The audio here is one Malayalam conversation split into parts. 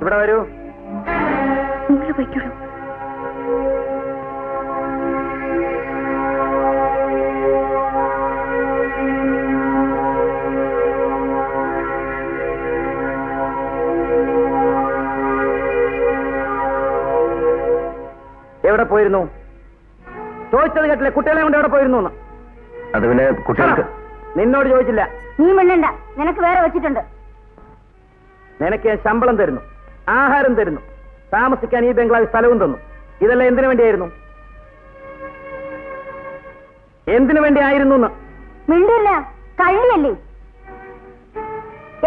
ഇവിടെ വരൂ. നിങ്ങൾ പോയിക്കോളൂ. എവിടെ പോയിരുന്നു? ചോദിച്ചത് കേട്ടില്ലേ? കുട്ടികളെ കൊണ്ട് എവിടെ പോയിരുന്നു? അത് പിന്നെ കുട്ടികൾക്ക് നിന്നോട് ചോദിച്ചില്ല. നീ മിണ്ടണ്ട. നിനക്ക് വേറെ വെച്ചിട്ടുണ്ട്. നിനക്ക് ഞാൻ ശമ്പളം തരുന്നു. ആഹാരം തരുന്നു. താമസിക്കാൻ ഈ ബംഗ്ലാവിൽ സ്ഥലവും തന്നു. ഇതെല്ലാം എന്തിനു വേണ്ടിയായിരുന്നു? എന്തിനു വേണ്ടിയായിരുന്നു എന്ന്? മിണ്ടില്ല കള്ളിയല്ലേ?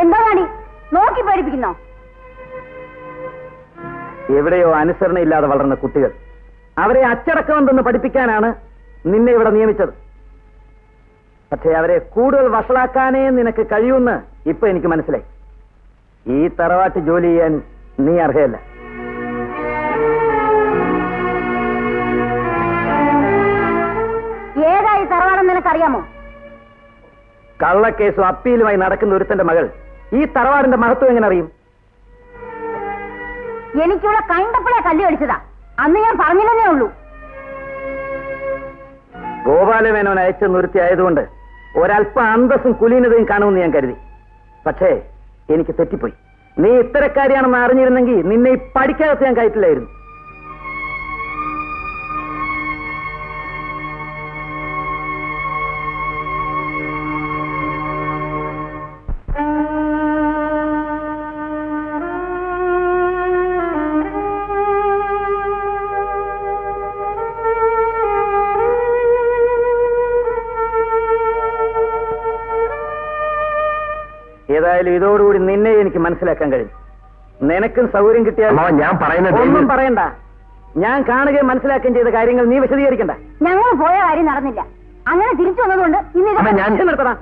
എന്താ നോക്കി പേടിപ്പിക്കുന്നോ? എവിടെയോ അനുസരണയില്ലാതെ വളർന്ന കുട്ടികൾ. അവരെ അച്ചടക്കമെന്തെന്ന് പഠിപ്പിക്കാനാണ് നിന്നെ ഇവിടെ നിയമിച്ചത്. പക്ഷേ അവരെ കൂടുതൽ വഷളാക്കാനേ നിനക്ക് കഴിയുമെന്ന് ഇപ്പൊ എനിക്ക് മനസ്സിലായി. ഈ തറവാട്ട് ജോലി ചെയ്യാൻ നീ അർഹയല്ല. ഏതായി തറവാടെന്ന് നിനക്കറിയാമോ? കള്ളക്കേസും അപ്പീലുമായി നടക്കുന്ന ഒരുത്തന്റെ മകൾ. ഈ തറവാടിന്റെ മഹത്വം എങ്ങനെ അറിയും? എനിക്കിവിടെ കണ്ടപ്പോഴേ കല്ലി അടിച്ചതാ അന്ന് ഞാൻ പറഞ്ഞില്ലെന്നേ ഉള്ളൂ. ഗോപാലമേനോൻ അയച്ച നിർത്തി ആയതുകൊണ്ട് ഒരല്പ അന്തസ്സും കുലീനതയും കാണുമെന്ന് ഞാൻ കരുതി. പക്ഷേ എനിക്ക് തെറ്റിപ്പോയി. നീ ഇത്തരക്കാരിയാണെന്ന് അറിഞ്ഞിരുന്നെങ്കിൽ നിന്നെ ഈ പഠിക്കാതെ ഞാൻ കയറ്റില്ലായിരുന്നു. ഏതായാലും ഇതോടുകൂടി നിന്നെ എനിക്ക് മനസ്സിലാക്കാൻ കഴിയും. നിനക്കും സൗകര്യം കിട്ടിയാൽ ഞാൻ പറയുന്നത് ഒന്നും പറയണ്ട. ഞാൻ കാണുകയും മനസ്സിലാക്കുകയും ചെയ്ത കാര്യങ്ങൾ നീ വിശദീകരിക്കണ്ട. ഞങ്ങൾ പോയ കാര്യം നടന്നില്ല. അങ്ങനെ തിരിച്ചു വന്നതുകൊണ്ട് ഇന്ന് ഞാൻ- ഇത് നിർത്തടാ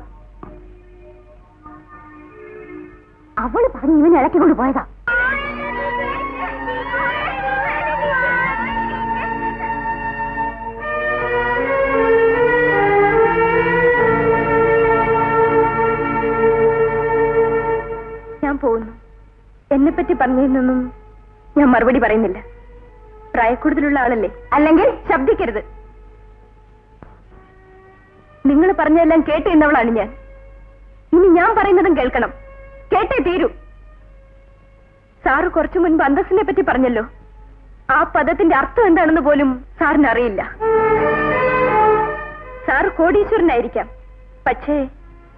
അവൾ പറഞ്ഞ് ഇവനെ ഇളക്കിക്കൊണ്ട് പോയതാ. പറഞ്ഞതിനൊന്നും ഞാൻ മറുപടി പറയുന്നില്ല. പ്രായക്കൂടുതലുള്ള ആളല്ലേ? അല്ലെങ്കിൽ ശബ്ദിക്കരുത്. നിങ്ങൾ പറഞ്ഞതെല്ലാം കേട്ട് ഞാൻ. ഇനി ഞാൻ പറയുന്നതും കേൾക്കണം. കേട്ടേ തീരൂ. സാറ് കുറച്ചു മുൻപ് അന്തസ്സിനെ പറ്റി പറഞ്ഞല്ലോ. ആ പദത്തിന്റെ അർത്ഥം എന്താണെന്ന് പോലും സാറിന് അറിയില്ല. സാറ് കോടീശ്വരനായിരിക്കാം. പക്ഷേ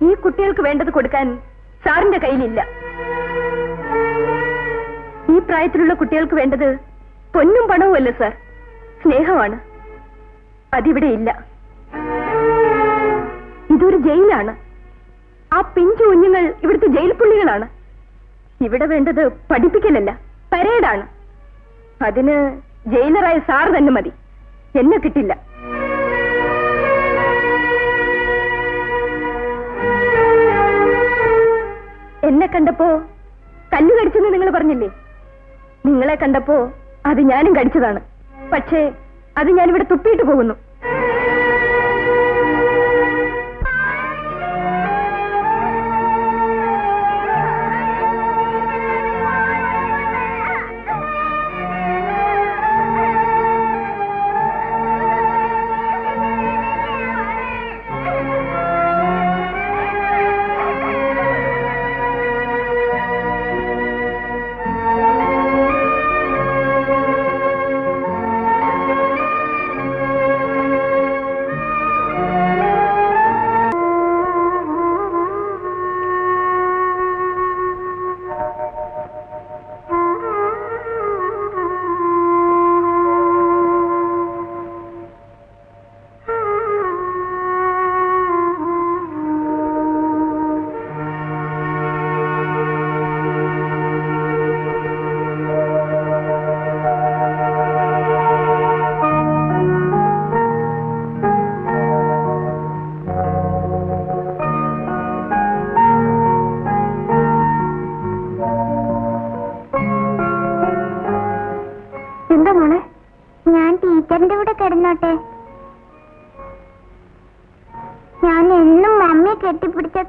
ഈ കുട്ടികൾക്ക് വേണ്ടത് കൊടുക്കാൻ സാറിന്റെ കയ്യിലില്ല. ഈ പ്രായത്തിലുള്ള കുട്ടികൾക്ക് വേണ്ടത് പൊന്നും പണവും അല്ല സാർ. സ്നേഹമാണ്. അതിവിടെ ഇല്ല. ഇതൊരു ജയിലാണ്. ആ പിഞ്ചു കുഞ്ഞുങ്ങൾ ഇവിടുത്തെ ജയിൽ പുള്ളികളാണ് ഇവിടെ വേണ്ടത് പഠിപ്പിക്കലല്ല പരേഡാണ്. അതിന് ജയിലറായ സാർ തന്നെ മതി. എന്നെ കിട്ടില്ല. എന്നെ കണ്ടപ്പോ കല്ലുകടിച്ചെന്ന് നിങ്ങൾ പറഞ്ഞില്ലേ? നിങ്ങളെ കണ്ടപ്പോ അത് ഞാനും കടിച്ചതാണ്. പക്ഷേ അത് ഞാനിവിടെ തുപ്പിയിട്ട് പോകുന്നു.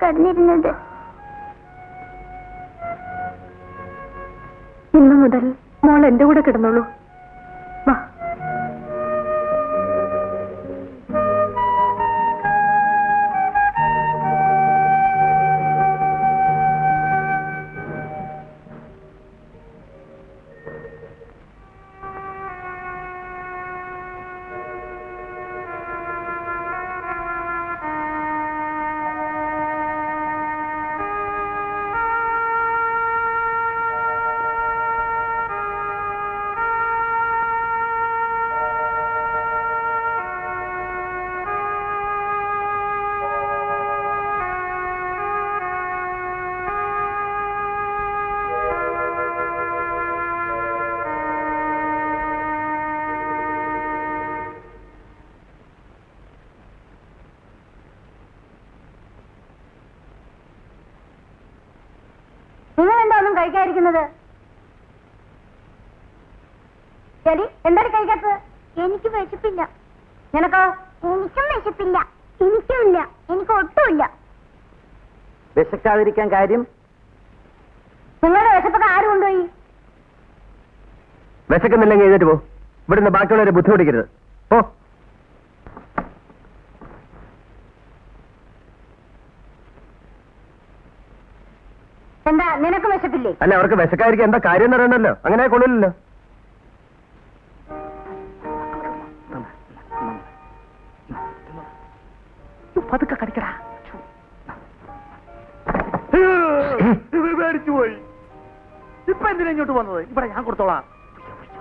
കിടന്നിരുന്നത് ഇന്നു മുതൽ മോൾ എന്റെ കൂടെ കിടന്നോളൂ. കഴിക്കാതിരിക്കുന്നത് ശരി എന്താണ് കഴിക്കാത്തത് എനിക്ക് വിശപ്പില്ല. നിനക്കോ? എനിക്കും വിശപ്പില്ല. എനിക്കുമില്ല. എനിക്ക് ഒട്ടുമില്ല വിശക്കാതിരിക്കാൻ കാര്യം? നിങ്ങളുടെ വിശപ്പൊക്കെ ആര് കൊണ്ടുപോയി? വിശക്കുന്നില്ലെങ്കിൽ എഴുന്നേറ്റ് പോ. ഇവിടുന്ന് ബാക്കിയുള്ളവരെ ബുദ്ധിമുട്ടിക്കരുത്. പോ. എന്താ നിനക്ക് വിശപ്പില്ലേ അല്ല അവർക്ക് വിശക്കായിരിക്കും എന്താ കാര്യം എന്ന് അറിയണല്ലോ അങ്ങനെ കൊള്ളില്ലല്ലോ. പതുക്കെ കടിക്കടാ. പോയി. ഇപ്പൊ എന്തിനാ ഇങ്ങോട്ട് വന്നത്? ഇവിടെ ഞാൻ കൊടുത്തോളാം.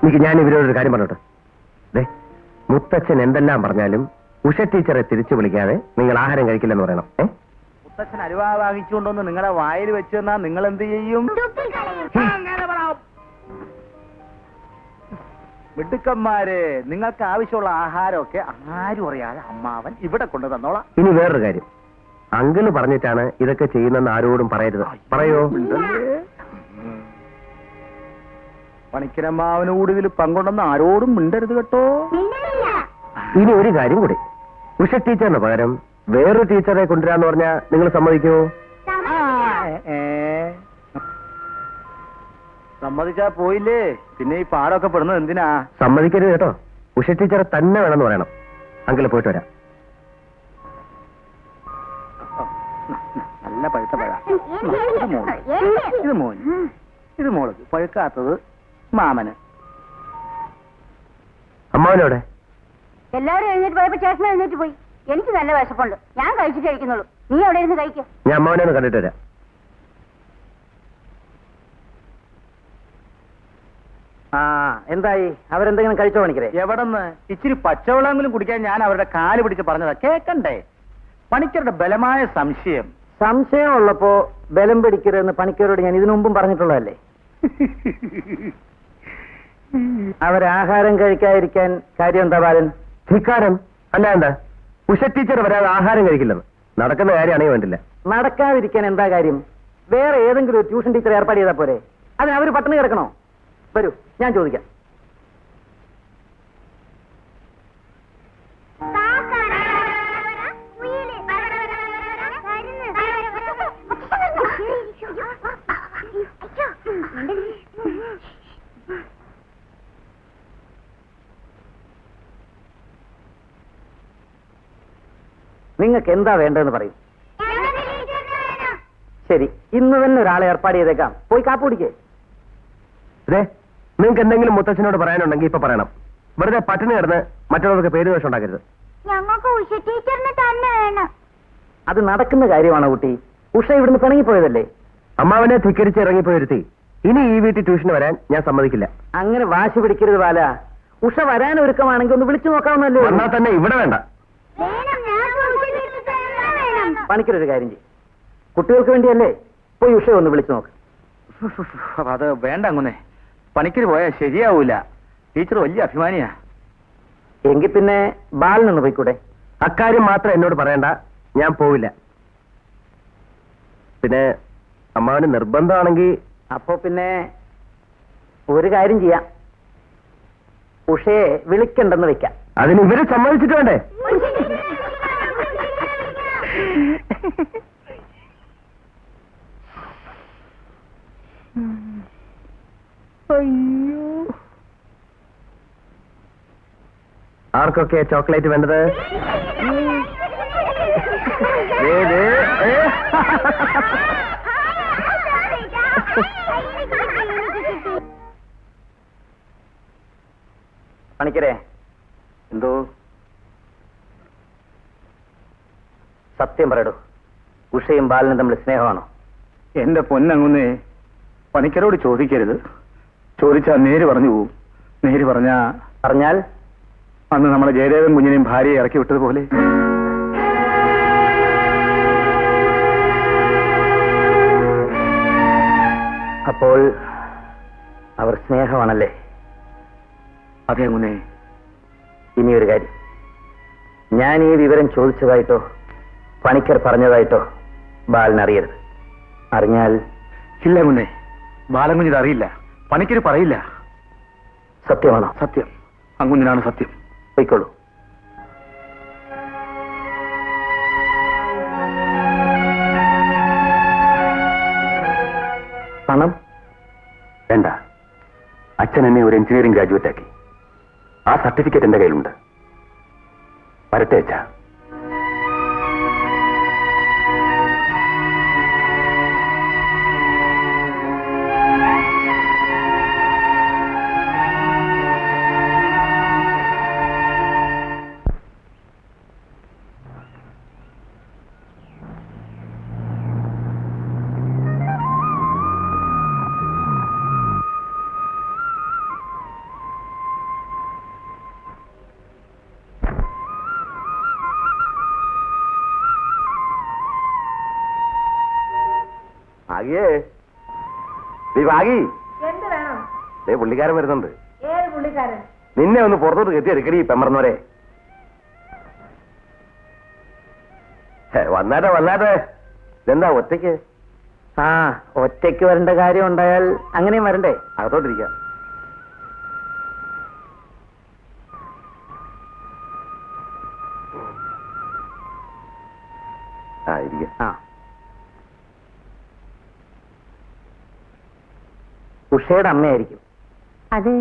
എനിക്ക് ഞാൻ ഇവരോടൊരു കാര്യം പറഞ്ഞോട്ടെ. ദേ മുത്തച്ഛൻ എന്തെല്ലാം പറഞ്ഞാലും ഉഷ ടീച്ചറെ തിരിച്ചു വിളിക്കാതെ നിങ്ങൾ ആഹാരം കഴിക്കില്ലെന്ന് പറയണം. ഏ? മുത്തച്ഛൻ അലുവ വാങ്ങിച്ചുകൊണ്ടൊന്ന് നിങ്ങളുടെ വായിൽ വെച്ച് തന്നാ നിങ്ങൾ എന്ത് ചെയ്യും മിടുക്കന്മാരെ നിങ്ങൾക്ക് ആവശ്യമുള്ള ആഹാരമൊക്കെ ആരും അറിയാതെ അമ്മാവൻ ഇവിടെ കൊണ്ടു തന്നോളാം. ഇനി വേറൊരു കാര്യം. അങ്കിൾ പറഞ്ഞിട്ടാണ് ഇതൊക്കെ ചെയ്യുന്നെന്ന് ആരോടും പറയരുത്. പറയോ? പണിക്കരമ്മാവനോട് ഇതിൽ പങ്കുണ്ടെന്ന് ആരോടും മിണ്ടരുത് കേട്ടോ. ഇനി ഒരു കാര്യം കൂടി. ഉഷ ടീച്ചറിന് പകരം വേറൊരു ടീച്ചറെ കൊണ്ടുവരാന്ന് പറഞ്ഞാ നിങ്ങൾ സമ്മതിക്കുമോ. സമ്മതിച്ചാ പോയില്ലേ? പിന്നെ ഈ പാടൊക്കെ പെടുന്നത് എന്തിനാ? സമ്മതിക്കരുത് കേട്ടോ. ഉഷ ടീച്ചറെ തന്നെ വേണമെന്ന് പറയണം. അങ്കിൾ പോയിട്ട് വരാം. നല്ല പഴുത്ത പഴ. ഇത് മോൾ. ഇത് മോന്. ഇത് മോൾ. പഴുക്കാത്തത് മാമന്. അമ്മാവനോടെ? എല്ലാവരും എഴുന്നേറ്റ് പോയപ്പോ ചേട്ടൻ എഴുന്നേറ്റ് പോയി. എനിക്ക് നല്ല വിശപ്പുണ്ട്. ഞാൻ കഴിച്ചിട്ട് കഴിക്കുന്നുള്ളൂ നീ അവിടെ ഇരുന്ന് കഴിക്കും. ഞാൻ അമ്മാവനെ ഒന്ന് കണ്ടിട്ട് വരാം. ആ എന്തായി? അവരെന്തെങ്കിലും കഴിച്ചോ പണിക്കരെ എവിടെന്ന്? ഇച്ചിരി പച്ചവെള്ളമെങ്കിലും കുടിക്കാൻ ഞാൻ അവരുടെ കാൽ പിടിച്ച് പറഞ്ഞതാ. കേക്കണ്ടേ? പണിക്കരുടെ ബലമായ സംശയം. സംശയം ഉള്ളപ്പോ ബലം പിടിക്കരുതെന്ന് പണിക്കരോട് ഞാൻ ഇതിനു മുമ്പും പറഞ്ഞിട്ടുള്ളതല്ലേ? അവരാഹാരം കഴിക്കാതിരിക്കാൻ കാര്യം എന്താ ബാലൻ? ധിക്കാരം? അല്ല എന്താ? ഉഷ ടീച്ചർ വരാതെ ആഹാരം കഴിക്കില്ലെന്ന്. നടക്കുന്ന കാര്യമാണെങ്കിൽ വേണ്ടില്ല. നടക്കാതിരിക്കാൻ എന്താ കാര്യം? വേറെ ഏതെങ്കിലും ഒരു ട്യൂഷൻ ടീച്ചർ ഏർപ്പാട് ചെയ്താൽ പോരെ? അതിന് അവർ പട്ടിണി കിടക്കണോ? വരൂ ഞാൻ ചോദിക്കാം. നിങ്ങൾക്ക് എന്താ വേണ്ടതെന്ന് പറയും. ശരി ഇന്ന് തന്നെ ഒരാളെ ഏർപ്പാട് ചെയ്തേക്കാം. പോയി കാപ്പ് കുടിക്കേ. അതെ നിങ്ങൾക്ക് എന്തെങ്കിലും മുത്തച്ഛനോട് പറയാനുണ്ടെങ്കിൽ ഇപ്പൊ പറയണം. വെറുതെ പട്ടിണി കിടന്ന് മറ്റുള്ളവർക്ക് പേര് ദോഷം ഉണ്ടാക്കരുത്. ഞങ്ങൾക്ക് ഉഷ ടീച്ചറിന് തന്നെ വേണം. അത് നടക്കുന്ന കാര്യമാണ് കുട്ടി? ഉഷ ഇവിടുന്ന് പിണങ്ങിപ്പോയതല്ലേ? അമ്മാവനെ ധിക്കരിച്ച് ഇറങ്ങിപ്പോയിരുത്തി. ഇനി ഈ വീട്ടിൽ ട്യൂഷന് വരാൻ ഞാൻ സമ്മതിക്കില്ല. അങ്ങനെ വാശി പിടിക്കരുത് ബാല. ഉഷ വരാൻ ഒരുക്കമാണെങ്കിൽ ഒന്ന് വിളിച്ചു നോക്കാവുന്നല്ലേ വന്നാൽ തന്നെ ഇവിടെ വേണ്ട വേണം ഞങ്ങൾക്ക് ഉഷ ടീച്ചർ തന്നെ വേണം പണിക്കൊരു കാര്യം ചെയ്യും. കുട്ടികൾക്ക് വേണ്ടിയല്ലേ? പോയി ഉഷ ഒന്ന് വിളിച്ചു നോക്ക്. അത് വേണ്ട അങ്ങനെ പണിക്കര് പോയാൽ ശരിയാവൂല ടീച്ചർ വലിയ അഭിമാനിയാ എങ്കിൽ പിന്നെ ബാലിനൊന്ന് പോയിക്കൂടെ അക്കാര്യം മാത്രം എന്നോട് പറയണ്ട ഞാൻ പോവില്ല പിന്നെ അമ്മാവന് നിർബന്ധമാണെങ്കിൽ അപ്പോ പിന്നെ ഒരു കാര്യം ചെയ്യാം ഉഷയെ വിളിക്കണ്ടെന്ന് വെക്കാം അതിന് ഇവർ സമ്മതിച്ചിട്ട് വേണ്ടേ ആർക്കൊക്കെ ചോക്ലേറ്റ് വേണ്ടത്? ദേ, ദേ, ഏ. പണിക്കരെ എന്തോ? സത്യം പറയടൂ ഉഷയും ബാലനും തമ്മിൽ സ്നേഹമാണോ? എന്റെ പൊന്നങ്ങുന്നേ പണിക്കരോട് ചോദിക്കരുത്. ചോദിച്ചാ നേര് പറഞ്ഞു പോവും. നേര് പറഞ്ഞാ പറഞ്ഞാൽ? അന്ന് നമ്മളെ ജയദേവൻ കുഞ്ഞിനെയും ഭാര്യയെ ഇറക്കി വിട്ടതുപോലെ അപ്പോൾ അവർ സ്നേഹമാണല്ലേ? അതെ ഇനി ഇനിയൊരു കാര്യം. ഞാൻ ഈ വിവരം ചോദിച്ചതായിട്ടോ പണിക്കർ പറഞ്ഞതായിട്ടോ ബാലൻ അറിയരുത് അറിഞ്ഞാൽ ഇല്ല മുന്നേ ബാലൻ കുഞ്ഞിത് അറിയില്ല. പണിക്കര് പറയില്ല. സത്യമാണോ? സത്യം. അങ്ങുഞ്ഞിനാണ് സത്യം. പോയിക്കോളൂ. പണം? വേണ്ട. അച്ഛൻ എന്നെ ഒരു എഞ്ചിനീയറിംഗ് ഗ്രാജുവേറ്റ് ആക്കി ആ സർട്ടിഫിക്കറ്റ് എന്റെ കയ്യിലുണ്ട്. വരട്ടെ അച്ഛാ. എന്ത് വേണം ദേ പുള്ളിക്കാരൻ വരുന്നുണ്ട്. ഏത് പുള്ളിക്കാരൻ? നിന്നെ ഒന്ന് പുറത്തോട്ട് കെത്തി എടുക്കടി പെമ്മർന്നവരെ വന്നാട്ടെ വന്നാട്ടെ. ഇതെന്താ ഒറ്റയ്ക്ക്? ആ ഒറ്റയ്ക്ക് വരേണ്ട കാര്യം ഉണ്ടായാൽ അങ്ങനെയും വരണ്ടേ? അകത്തോട്ടിരിക്കാം. ഉഷയുടെ അമ്മയായിരിക്കും. അതെ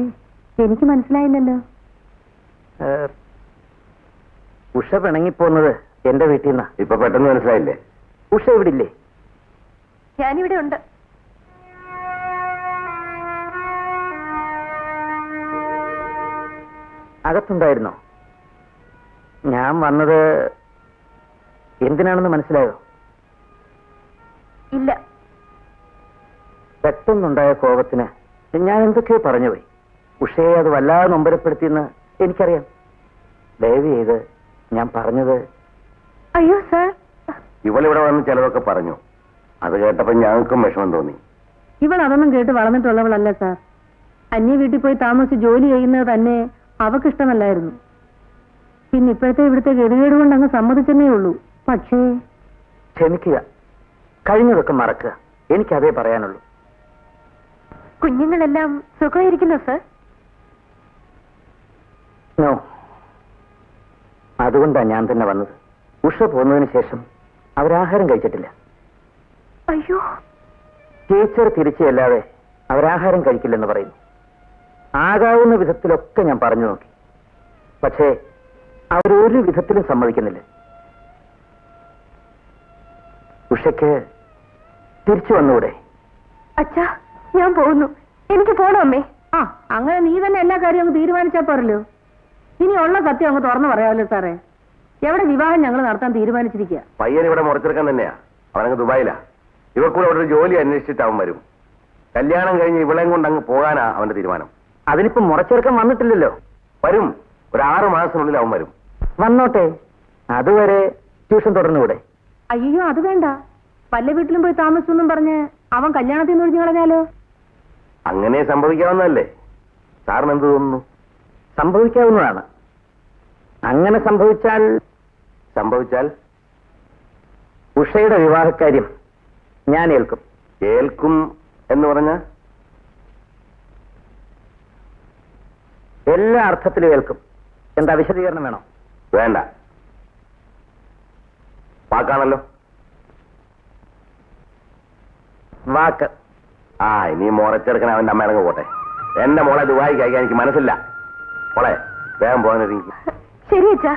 എനിക്ക് മനസ്സിലായില്ലല്ലോ. ഉഷ പിണങ്ങിപ്പോന്നത് എന്റെ വീട്ടിൽ നിന്നാ. ഇപ്പൊ പെട്ടെന്ന് മനസ്സിലായില്ലേ? ഉഷ ഇവിടെ ഇല്ലേ ഞാനിവിടെ ഉണ്ട്. അകത്തുണ്ടായിരുന്നോ? ഞാൻ വന്നത് എന്തിനാണെന്ന് മനസ്സിലായോ? പെട്ടെന്നുണ്ടായ കോപത്തിന് ഞാൻ എന്തൊക്കെയോ പറഞ്ഞുപോയി. ഉഷയെ അത് വല്ലാതെ നൊമ്പരപ്പെടുത്തിയെന്ന് എനിക്കറിയാം. ദയവ് ചെയ്ത് ഞാൻ പറഞ്ഞത് അയ്യോ സർ. ഇവളിവിടെ വന്ന് ചിലതൊക്കെ പറഞ്ഞു. അത് കേട്ടപ്പോ ഞങ്ങൾക്കും വിഷമം തോന്നി. ഇവൾ അതൊന്നും കേട്ട് വളർന്നിട്ടുള്ളവളല്ല സർ. അന്യ വീട്ടിൽ പോയി താമസിച്ച് ജോലി ചെയ്യുന്നത് തന്നെ അവക്കിഷ്ടമല്ലായിരുന്നു. പിന്നെ ഇപ്പോഴത്തെ ഇവിടുത്തെ ഗതികേട് കൊണ്ട് അങ്ങ് സമ്മതിച്ചെന്നേ ഉള്ളൂ. പക്ഷേ ക്ഷമിക്കുക. കഴിഞ്ഞതൊക്കെ മറക്കുക. എനിക്കതേ പറയാനുള്ളൂ. കുഞ്ഞുങ്ങളെല്ലാം സുഖമായിരിക്കുന്നു സർ? അതുകൊണ്ടാണ് ഞാൻ തന്നെ വന്നത്. ഉഷ പോന്നതിന് ശേഷം അവരാഹാരം കഴിച്ചിട്ടില്ല. അയ്യോ. ടീച്ചർ തിരിച്ചല്ലാതെ അവരാഹാരം കഴിക്കില്ലെന്ന് പറയുന്നു. ആകാവുന്ന വിധത്തിലൊക്കെ ഞാൻ പറഞ്ഞു നോക്കി. പക്ഷേ അവരൊരു വിധത്തിലും സമ്മതിക്കുന്നില്ല. ഉഷയ്ക്ക് തിരിച്ചു വന്നുകൂടെ അച്ഛാ ഞാൻ പോകുന്നു. എനിക്ക് പോണോ അമ്മേ. ആ അങ്ങനെ നീ തന്നെ എല്ലാ കാര്യവും അങ്ങ് തീരുമാനിച്ചാ പോരല്ലോ. ഇനി ഉള്ള സത്യം അങ്ങ് തുറന്നു പറയാമല്ലോ സാറേ. എവിടെ വിവാഹം ഞങ്ങൾ നടത്താൻ തീരുമാനിച്ചിരിക്കുക? പയ്യൻ ഇവിടെ മുറച്ചെടുക്കാൻ തന്നെയാ. അവനങ്ങ് ദുബായിലാ. ഇവക്കൂടെ അവിടെ ഒരു ജോലി അന്വേഷിച്ചിട്ട് അവൻ വരും. കല്യാണം കഴിഞ്ഞ് ഇവളെയും കൊണ്ട് അങ്ങ് പോകാനാ അവന്റെ തീരുമാനം. അതിനിപ്പോ മുറച്ചെടുക്കാൻ വന്നിട്ടില്ലല്ലോ. വരും. ഒരു ആറു മാസത്തിനുള്ളിൽ അവൻ വരും. വന്നോട്ടെ. അതുവരെ ട്യൂഷൻ തുടർന്നുകൂടെ? അയ്യോ അത് വേണ്ട. പല്ല വീട്ടിലും പോയി താമസിച്ചെന്നും പറഞ്ഞ് അവൻ കല്യാണത്തിൽ നിന്ന് ഒഴിഞ്ഞു കളഞ്ഞാലോ? അങ്ങനെ സംഭവിക്കാവുന്നതല്ലേ? സാറിന് എന്ത് തോന്നുന്നു? സംഭവിക്കാവുന്നതാണ്. അങ്ങനെ സംഭവിച്ചാൽ സംഭവിച്ചാൽ? ഉഷയുടെ വിവാഹക്കാര്യം ഞാൻ ഏൽക്കും. ഏൽക്കും എന്ന് പറഞ്ഞ? എല്ലാ അർത്ഥത്തിലും ഏൽക്കും. എന്താ വിശദീകരണം വേണോ? വേണ്ട. വാക്കാണല്ലോ. വാക്ക്. ആ ഇനി മുറച്ചെടുക്കണ അവന്റെ അമ്മ ഇറങ്ങി പോട്ടെ. എന്റെ മോളെ ദുബായി കഴിക്കാൻ എനിക്ക് മനസ്സില്ല. മോളെ വേഗം പോകാനൊരുങ്ങി ശരി അച്ഛാ.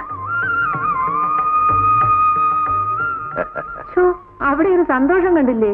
അവിടെ ഒരു സന്തോഷം കണ്ടില്ലേ?